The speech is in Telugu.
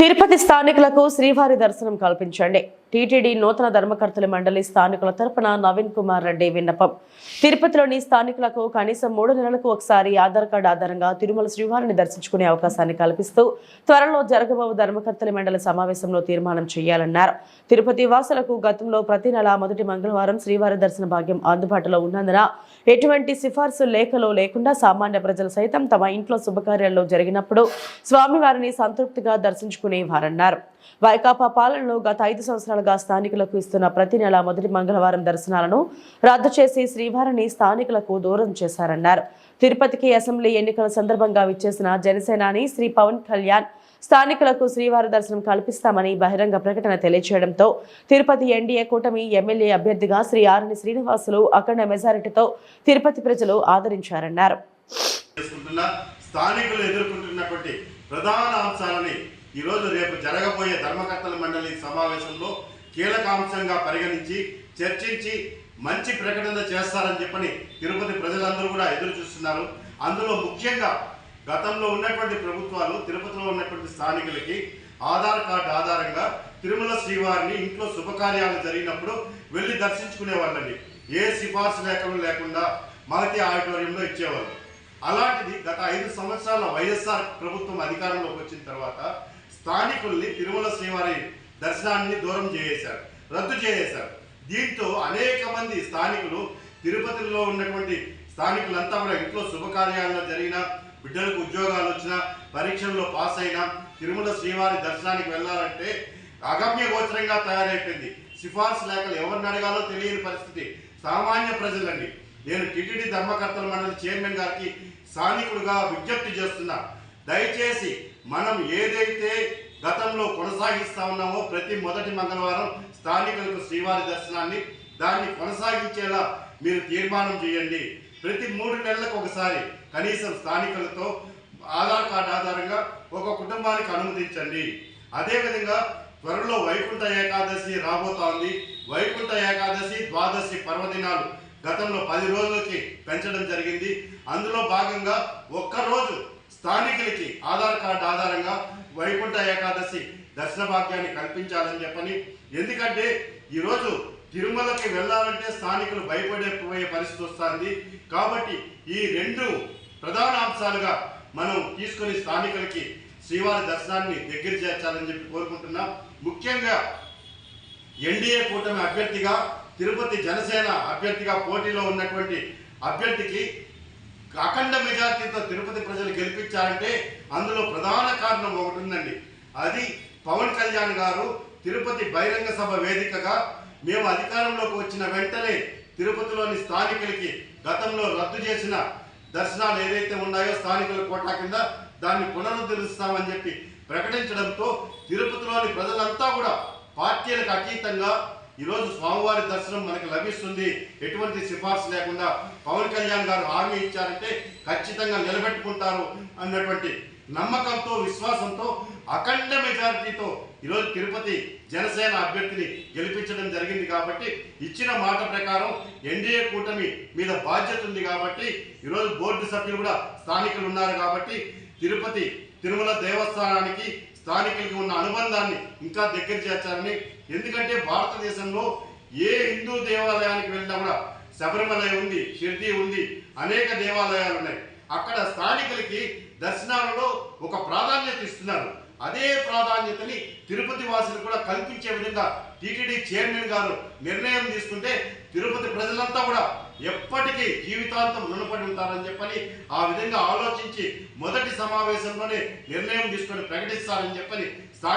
తిరుపతి స్థానికులకు శ్రీవారి దర్శనం కల్పించండి. టీటీడీ నూతన ధర్మకర్తల మండలి స్థానికుల తరపున నవీన్ కుమార్ రెడ్డి విన్నపం. తిరుపతిలోని స్థానికులకు కనీసం మూడు నెలలకు ఒకసారి ఆధార్ కార్డు ఆధారంగా తిరుమల శ్రీవారిని దర్శించుకునే అవకాశాన్ని కల్పిస్తూ త్వరలో జరగబో ధర్మకర్తల మండలి సమావేశంలో తీర్మానం చేయాలన్నారు. తిరుపతి వాసులకు గతంలో ప్రతి నెల మొదటి మంగళవారం శ్రీవారి దర్శన భాగ్యం అందుబాటులో ఉన్నందున ఎటువంటి సిఫార్సు లేఖలో లేకుండా సామాన్య ప్రజలు సైతం తమ ఇంట్లో శుభకార్యాల్లో జరిగినప్పుడు స్వామివారిని సంతృప్తిగా దర్శించుకునేవారన్నారు. వైకాపా పాలనలో గత ఐదు సంవత్సరాలుగా స్థానికులకు ఇస్తున్న ప్రతి నెల మొదటి మంగళవారం దర్శనాలను రద్దు చేసి శ్రీవారిని స్థానికులకు దూరం చేశారన్నారు. తిరుపతికి అసెంబ్లీ ఎన్నికల సందర్భంగా విచ్చేసిన జనసేనాని శ్రీ పవన్ కళ్యాణ్ స్థానికులకు శ్రీవారి దర్శనం కల్పిస్తామని బహిరంగ ప్రకటన తెలియజేయడంతో తిరుపతి ఎన్డీఏ కూటమి ఎమ్మెల్యే అభ్యర్థిగా శ్రీ ఆరుని శ్రీనివాసులు అఖండ మెజారిటీతో తిరుపతి ప్రజలు ఆదరించారన్నారు. స్థానికులు ఎదుర్కొంటున్నటువంటి ప్రధాన అంశాలని ఈరోజు రేపు జరగబోయే ధర్మకర్తల మండలి సమావేశంలో కీలక అంశంగా పరిగణించి చర్చించి మంచి ప్రకటన చేస్తారని చెప్పని తిరుపతి ప్రజలందరూ కూడా ఎదురు చూస్తున్నారు. అందులో ముఖ్యంగా గతంలో ఉన్నటువంటి ప్రభుత్వాలు తిరుపతిలో ఉన్నటువంటి స్థానికులకి ఆధార్ కార్డు ఆధారంగా తిరుమల శ్రీవారిని ఇంట్లో శుభకార్యాలు జరిగినప్పుడు వెళ్ళి దర్శించుకునే వాళ్ళని. ఏ సిఫార్సు లేఖలు లేకుండా మహతి ఆడిటోరియంలో ఇచ్చేవాళ్ళు. అలాంటిది గత ఐదు సంవత్సరాల వైఎస్ఆర్ ప్రభుత్వం అధికారంలోకి వచ్చిన తర్వాత స్థానికుల్ని తిరుమల శ్రీవారి దర్శనాన్ని దూరం చేశారు రద్దు చేశారు దీంతో అనేక మంది స్థానికులు తిరుపతిలో ఉన్నటువంటి స్థానికులంతా కూడా ఇంట్లో శుభకార్యాల్లో జరిగిన బిడ్డలకు ఉద్యోగాలు వచ్చినా పరీక్షల్లో పాస్ అయినా తిరుమల శ్రీవారి దర్శనానికి వెళ్ళాలంటే అగమ్య గోచరంగా తయారైపోయింది. సిఫార్సు లేఖలు ఎవరిని అడగాలో తెలియని పరిస్థితి. సామాన్య ప్రజలండి. నేను టిటిడి ధర్మకర్తల మండలి చైర్మన్ గారికి స్థానికులుగా విజ్ఞప్తి చేస్తున్నా. దయచేసి మనం ఏదైతే గతంలో కొనసాగిస్తా ఉన్నామో ప్రతి మొదటి మంగళవారం స్థానికులకు శ్రీవారి దర్శనాన్ని దాన్ని కొనసాగించేలా మీరు తీర్మానం చేయండి. ప్రతి మూడు నెలలకు ఒకసారి కనీసం స్థానికులతో ఆధార్ కార్డు ఆధారంగా ఒక కుటుంబానికి అనుమతించండి. అదేవిధంగా త్వరలో వైకుంఠ ఏకాదశి రాబోతోంది వైకుంఠ ఏకాదశి ద్వాదశి పర్వదినాలు గతంలో పది రోజులకి పెంచడం జరిగింది. అందులో భాగంగా ఒక్కరోజు స్థానికులకి ఆధార్ కార్డు ఆధారంగా వైకుంఠ ఏకాదశి దర్శన భాగ్యాన్ని కల్పించాలని చెప్పని. ఎందుకంటే ఈరోజు తిరుమలకి వెళ్ళాలంటే స్థానికులు భయపడే పోయే పరిస్థితి వస్తుంది. కాబట్టి ఈ రెండు ప్రధాన అంశాలుగా మనం తీసుకొని స్థానికులకి శ్రీవారి దర్శనాన్ని దగ్గర చేర్చాలని చెప్పి కోరుకుంటున్నాం. ముఖ్యంగా ఎన్డీఏ కూటమి అభ్యర్థిగా తిరుపతి జనసేన అభ్యర్థిగా పోటీలో ఉన్నటువంటి అభ్యర్థికి అఖండ మెజార్టీతో తిరుపతి ప్రజలు అందులో ప్రధాన కారణం ఒకటి ఉందండి అది పవన్ కళ్యాణ్ గారు తిరుపతి బహిరంగ సభ వేదికగా మేము అధికారంలోకి వచ్చిన వెంటనే తిరుపతిలోని స్థానికులకి గతంలో రద్దు చేసిన దర్శనాలు ఏదైతే ఉన్నాయో స్థానికుల కోటా కింద దాన్ని పునరుద్ధరిస్తామని చెప్పి ప్రకటించడంతో తిరుపతిలోని ప్రజలంతా కూడా పార్టీలకు అతీతంగా ఈరోజు స్వామివారి దర్శనం మనకి లభిస్తుంది. ఎటువంటి సిఫార్సు లేకుండా పవన్ కళ్యాణ్ గారు హామీ ఇచ్చారంటే ఖచ్చితంగా నిలబెట్టుకుంటారు అన్నటువంటి నమ్మకంతో విశ్వాసంతో అఖండ మెజారిటీతో ఈరోజు తిరుపతి జనసేన అభ్యర్థిని గెలిపించడం జరిగింది కాబట్టి ఇచ్చిన మాట ప్రకారం ఎన్డీఏ కూటమి మీద బాధ్యత ఉంది కాబట్టి ఈరోజు బోర్డు సభ్యులు కూడా స్థానికులు ఉన్నారు కాబట్టి తిరుపతి తిరుమల దేవస్థానానికి స్థానికులకి ఉన్న అనుబంధాన్ని ఇంకా దగ్గర చేర్చాలని. ఎందుకంటే భారతదేశంలో ఏ హిందూ దేవాలయానికి వెళ్ళినా కూడా శబరిమల ఉంది షిర్డీ ఉంది అనేక దేవాలయాలు ఉన్నాయి. అక్కడ స్థానికులకి దర్శనాలలో ఒక ప్రాధాన్యత ఇస్తున్నారు. అదే ప్రాధాన్యతని తిరుపతి వాసులు కూడా కల్పించే విధంగా టీటీడీ చైర్మన్ గారు నిర్ణయం తీసుకుంటే తిరుపతి ప్రజలంతా కూడా ఎప్పటికీ జీవితాంతం రుణపడి ఉంటారని చెప్పని ఆ విధంగా ఆలోచించి మొదటి సమావేశంలోనే నిర్ణయం తీసుకొని ప్రకటిస్తారని చెప్పని స్థానిక